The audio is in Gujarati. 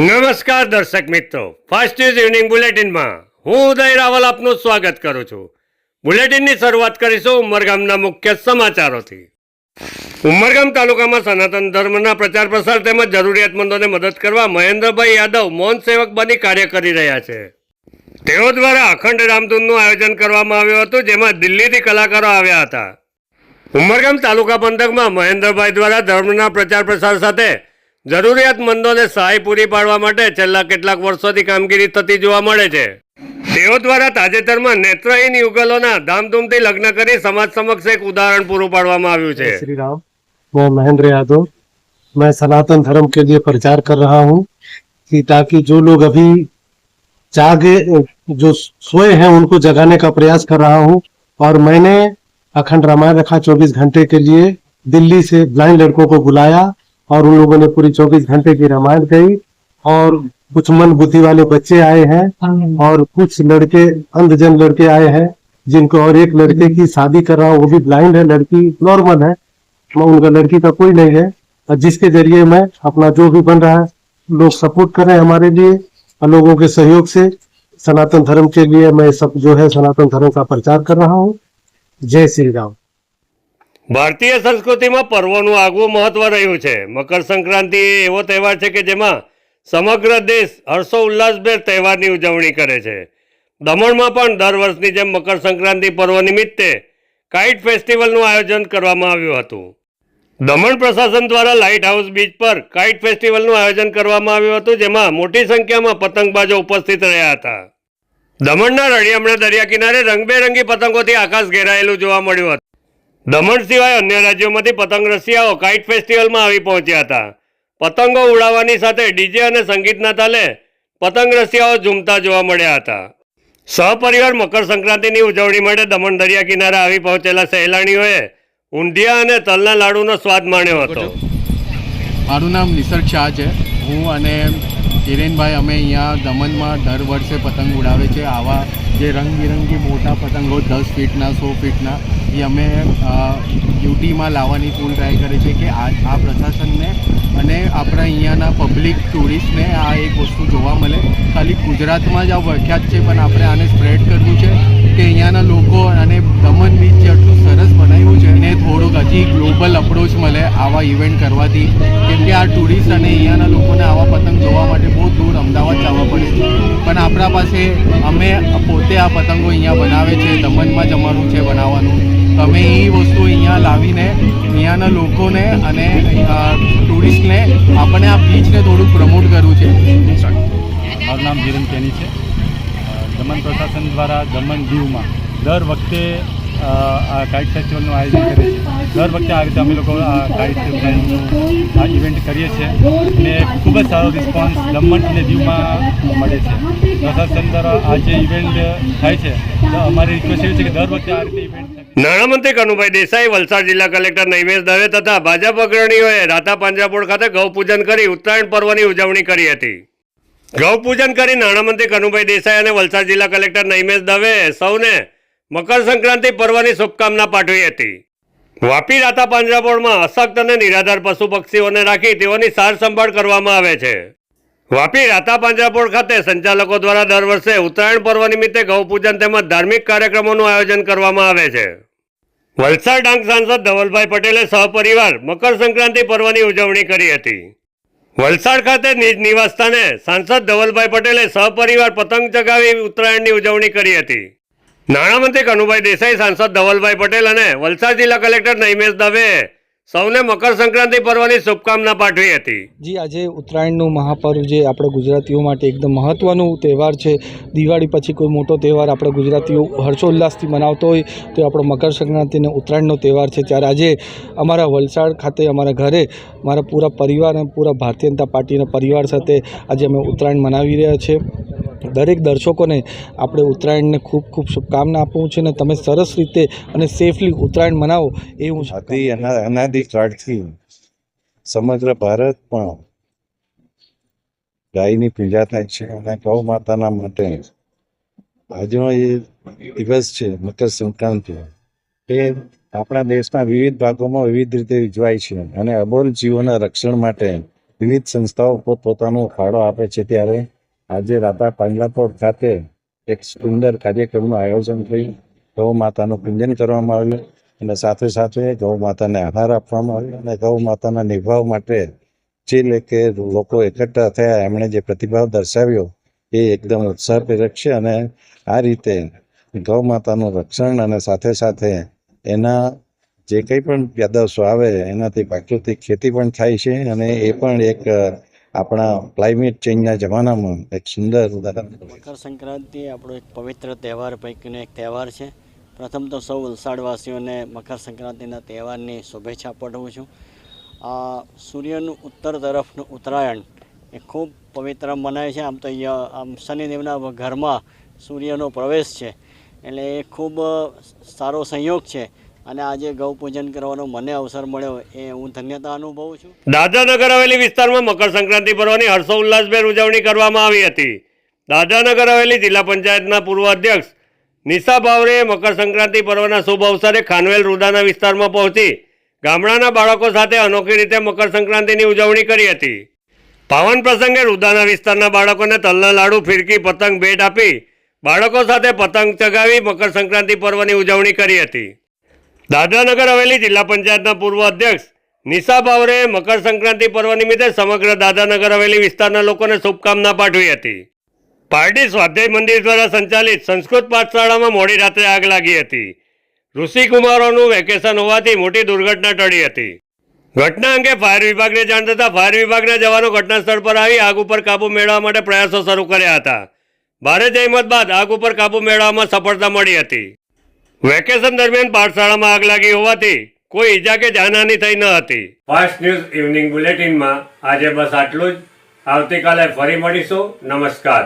નમસ્કાર દર્શક મિત્રો. ફાસ્ટ ન્યૂઝ ઇવનિંગ બુલેટિનમાં હું ઉદય રાવલ આપનું સ્વાગત કરું છું. બુલેટિનની શરૂઆત કરીશું ઉમરગામના મુખ્ય સમાચારોથી. ઉમરગામ તાલુકામાં સનાતન ધર્મના પ્રચાર પ્રસાર તેમજ જરૂરિયાતમંદોને મદદ કરવા મહેન્દ્રભાઈ યાદવ મૌન સેવક બની કાર્ય કરી રહ્યા છે. તેઓ દ્વારા અખંડ રામધૂનનું આયોજન કરવામાં આવ્યું હતું, જેમાં દિલ્હીથી કલાકારો આવ્યા હતા. ઉમરગામ તાલુકા પંથકમાં મહેન્દ્રભાઈ દ્વારા ધર્મના પ્રચાર પ્રસાર સાથે જરૂરિયાતમંદોને સહાય પૂરી પાડવા માટે છેલ્લા કેટલાક વર્ષોથી કામગીરી થતી જોવા મળે છે તેઓ દ્વારા તાજેતરમાં નેત્રહીન યુગલોના ધામધૂમથી લગ્ન કરી સમાજ સમક્ષ એક ઉદાહરણ પૂરું પાડવામાં આવ્યું છે श्री राम मैं महेंद्र यादव मैं सनातन धर्म के लिए प्रचार कर रहा हूँ कि ताकि जो लोग अभी जागे जो सोए हैं उनको जगाने का प्रयास कर रहा हूँ और मैंने अखंड रामायण रखा 24 घंटे के लिए दिल्ली से ब्लाइंड लड़कों को बुलाया और उन लोगों ने पूरी 24 घंटे की रामायण गई और कुछ मन बुद्धि वाले बच्चे आए हैं और कुछ लड़के अंधजन लड़के आए हैं जिनको और एक लड़के की शादी कर रहा हूँ वो भी ब्लाइंड है लड़की नॉर्मल है मैं उनका लड़की का कोई नहीं है। और जिसके ज़रिए मैं अपना जो भी बन रहा है लोग सपोर्ट कर हैं हमारे लिए और लोगों के सहयोग से सनातन धर्म के लिए मैं सब जो है सनातन धर्म का प्रचार कर रहा हूँ। जय श्री राम। ભારતીય સંસ્કૃતિમાં પર્વોનું આગવું મહત્વ રહ્યું છે. મકર સંક્રાંતિ એ એવો તહેવાર છે કે જેમાં સમગ્ર દેશ હર્ષો ઉલ્લાસભેર તહેવારની ઉજવણી કરે છે. દમણમાં પણ દર વર્ષની જેમ મકર સંક્રાંતિ પર્વ નિમિત્તે કાઇટ ફેસ્ટિવલનું આયોજન કરવામાં આવ્યું હતું. દમણ પ્રશાસન દ્વારા લાઇટ હાઉસ બીચ પર કાઇટ ફેસ્ટિવલનું આયોજન કરવામાં આવ્યું હતું, જેમાં મોટી સંખ્યામાં પતંગબાજો ઉપસ્થિત રહ્યા હતા. દમણના રળિયામણા દરિયા કિનારે રંગબેરંગી પતંગોથી આકાશ ઘેરાયેલું જોવા મળ્યું હતું. દમણ સિવાય અન્ય રાજ્યોમાંથી પતંગ રસિયાઓ કાઇટ ફેસ્ટિવલમાં આવી પહોંચ્યા હતા. પતંગો ઉડાવવાની સાથે ડીજે અને સંગીતના તાલે પતંગ રસિયાઓ ઝૂમતા જોવા મળ્યા હતા. સહપરિવાર મકર સંક્રાંતિની ઉજવણી માટે દમણ દરિયા કિનારે આવી પહોંચેલા સહેલાણીઓએ ઊંધિયા અને તલના લાડુનો સ્વાદ માણ્યો હતો. મારું નામ નિસર્ગ શાહ છે. હું અને કિરેનભાઈ અમે અહીંયા દમણમાં દર વર્ષે પતંગ ઉડાવે છે. આવા જે રંગબેરંગી મોટા પતંગો દસ ફીટના, સો ફીટના, એ અમે યુટીમાં લાવવાની ફૂલ ટ્રાય કરી છે કે આ આ પ્રશાસનને અને આપણા અહીંયાના પબ્લિક ટુરિસ્ટને આ એક વસ્તુ જોવા મળે. ખાલી ગુજરાતમાં જ આ પ્રખ્યાત છે, પણ આપણે આને સ્પ્રેડ કરવું છે. કે અહીંયાના લોકો અને દમણ બીચ જેટલું સરસ બનાવ્યું છે એને થોડુંક હજી ગ્લોબલ અપ્રોચ મળે આવા ઇવેન્ટ કરવાથી. કેમ કે આ ટુરિસ્ટ અને અહીંયાના લોકોને આવા પતંગ જોવા માટે બહુ દૂર અમદાવાદ જવા પડે છે. પણ આપણા પાસે અમે પોતે આ પતંગો અહીંયા બનાવે છે, દમણમાં જ અમારું છે બનાવવાનું. તમે એ વસ્તુ અહીંયા લાવીને અહીંયાના લોકોને અને ટુરિસ્ટને આપણે આ બીચને થોડુંક પ્રમોટ કરવું છે. મારું નામ ધીરન કેની છે. દમણ પ્રશાસન દ્વારા દમણ દીવમાં દર વખતે આ કાઇટ ફેસ્ટિવલનું આયોજન કરે છે દર વખતે આ રીતે અમે લોકો આ કાઇટ આ ઇવેન્ટ કરીએ છીએ અને ખૂબ જ સારો રિસ્પોન્સ દમણ અને દીવમાં મળે છે. પ્રશાસન દ્વારા આ જે ઇવેન્ટ થાય છે, તો અમારી રિક્વેસ્ટ એવી છે કે દર વખતે આ રીતે ઇવેન્ટ નાણામંત્રી કનુભાઈ દેસાઈ, વલસાડ જિલ્લા કલેક્ટર નૈમેશ દવે તથા ભાજપ અગ્રણીઓએ રાતા પાંજરાપોળ ખાતે ગૌપૂજન કરી ઉત્તરાયણ પર્વની ઉજવણી કરી હતી. ગૌપૂજન કરી નાણામંત્રી કનુભાઈ દેસાઈ અને વલસાડ જિલ્લા કલેક્ટર નૈમેશ દવે સૌને મકર સંક્રાંતિ પર્વની શુભકામના પાઠવી હતી. વાપી રાતા પાંજરાપોળમાં અશક્ત અને નિરાધાર પશુ પક્ષીઓને રાખી તેઓની સાર સંભાળ કરવામાં આવે છે. વાપી રાતા પાંજરાપોળ ખાતે સંચાલકો દ્વારા દર વર્ષે ઉત્તરાયણ પર્વ નિમિત્તે ગૌપૂજન તેમજ ધાર્મિક કાર્યક્રમોનું આયોજન કરવામાં આવે છે. વલસાડ ડાંગ સાંસદ ધવલભાઈ પટેલે સહપરિવાર મકર સંક્રાંતિ પર્વની ઉજવણી કરી હતી. વલસાડ ખાતે નિજ નિવાસસ્થાને સાંસદ ધવલભાઈ પટેલે સહપરિવાર પતંગ ચગાવી ઉત્તરાયણની ઉજવણી કરી હતી. નાણામંત્રી કનુભાઈ દેસાઈ, સાંસદ ધવલભાઈ પટેલ અને વલસાડ જિલ્લા કલેક્ટર નૈમેશ દવેએ સૌને મકર સંક્રાંતિ પર્વની શુભકામના પાઠવી હતી. જી, આજે ઉત્તરાયણનું મહાપર્વ જે આપણા ગુજરાતીઓ માટે એકદમ મહત્ત્વનું તહેવાર છે. દિવાળી પછી કોઈ મોટો તહેવાર આપણા ગુજરાતીઓ હર્ષોલ્લાસથી મનાવતો હોય, તો આપણો મકર સંક્રાંતિ અને ઉત્તરાયણનો તહેવાર છે. ત્યારે આજે અમારા વલસાડ ખાતે, અમારા ઘરે, મારા પૂરા પરિવાર અને પૂરા ભારતીય જનતા પાર્ટીના પરિવાર સાથે આજે અમે ઉત્તરાયણ મનાવી રહ્યા છીએ. દરેક દર્શકોને આપણે ઉત્તરાયણને ખૂબ ખૂબ શુભકામના આપવું છે અને તમે સરસ રીતે અને સેફલી ઉત્તરાયણ મનાવો એ હું અનાદિકાળથી સમગ્ર ભારતમાં ગાયની પૂજા થાય છે અને ગૌ માતાના માટે આજનો એ દિવસ છે, મકર સંક્રાંતિ. એ આપણા દેશના વિવિધ ભાગોમાં વિવિધ રીતે ઉજવાય છે અને અબોલ જીવોના રક્ષણ માટે વિવિધ સંસ્થાઓ પોતપોતાનો ફાળો આપે છે ત્યારે આજે રાતા પાંજરાપોળ ખાતે એક સુંદર કાર્યક્રમનું આયોજન થયું. ગૌ માતાનું પૂજન કરવામાં આવ્યું અને સાથે સાથે ગૌ માતાને આહાર આપવામાં આવ્યો અને ગૌ માતાના નિભાવ માટે જે લેકે લોકો એકઠા થયા, એમણે જે પ્રતિભાવ દર્શાવ્યો એ એકદમ ઉત્સાહપ્રેરક છે અને આ રીતે ગૌ માતાનું રક્ષણ અને સાથે સાથે એના જે કંઈ પણ પેદાશો આવે, એનાથી પ્રાકૃતિક ખેતી પણ થાય છે અને એ પણ એક આપણા ક્લાઇમેટ ચેન્જના જમાનામાં એક સુંદર ઉદાહરણ મકર સંક્રાંતિ આપણો એક પવિત્ર તહેવાર, પૈકીનો એક તહેવાર છે. પ્રથમ તો સૌ વલસાડવાસીઓને મકર સંક્રાંતિના તહેવારની શુભેચ્છા પાઠવું છું. આ સૂર્યનું ઉત્તર તરફનું ઉત્તરાયણ એ ખૂબ પવિત્ર મનાય છે. આમ તો આમ શનિદેવના ઘરમાં સૂર્યનો પ્રવેશ છે. એટલે એ ખૂબ સારો સંયોગ છે. અને આજે ગૌ પૂજન કરવાનો મને અવસર મળ્યો એ હું ધન્યતા અનુભવું છું. દાદરાનગર હવેલી વિસ્તારમાં મકર સંક્રાંતિ પર્વની હર્ષોલ્લાસભેર ઉજવણી કરવામાં આવી હતી. દાદરાનગર હવેલી જિલ્લા પંચાયતના પૂર્વ અધ્યક્ષ નિશા ભાવરે મકર સંક્રાંતિ પર્વના શુભ અવસરે ખાનવેલ રૂદાના વિસ્તારમાં પહોંચી ગામડાના બાળકો સાથે અનોખી રીતે મકર સંક્રાંતિની ઉજવણી કરી હતી. પાવન પ્રસંગે રૂદાના વિસ્તારના બાળકોને તલના લાડુ, ફિરકી, પતંગ ભેટ આપી બાળકો સાથે પતંગ ચગાવી મકર સંક્રાંતિ પર્વની ઉજવણી કરી હતી. દાદરાનગર હવેલી જિલ્લા પંચાયતના પૂર્વ અધ્યક્ષ નિશા બાવરે મકર સંક્રાંતિ પર્વ નિમિત્તે સમગ્ર દાદરાનગર હવેલી વિસ્તારના લોકોને શુભકામના પાઠવી હતી. પાર્ટી સ્વાધ્યાય મંદિર દ્વારા સંચાલિત સંસ્કૃત પાઠશાળામાં મોડી રાત્રે આગ લાગી હતી. ઋષિકુમારોનું વેકેશન હોવાથી મોટી દુર્ઘટના ટળી હતી. ઘટના અંગે ફાયર વિભાગને જાણ થતાં ફાયર વિભાગના જવાનો ઘટના સ્થળ પર આવી આગ ઉપર કાબુ મેળવવા માટે પ્રયાસો શરૂ કર્યા હતા. ભારે જહેમત બાદ આગ ઉપર કાબુ મેળવવામાં સફળતા મળી હતી. વેકેશન દરમિયાન પાઠશાળામાં આગ લાગી હોવાથી કોઈ ઈજા કે જાનહાની થઈ ન હતી. ફાસ્ટ ન્યૂઝ ઇવનિંગ બુલેટિનમાં આજે બસ આટલું જ. આવતીકાલે ફરી મળીશું. નમસ્કાર.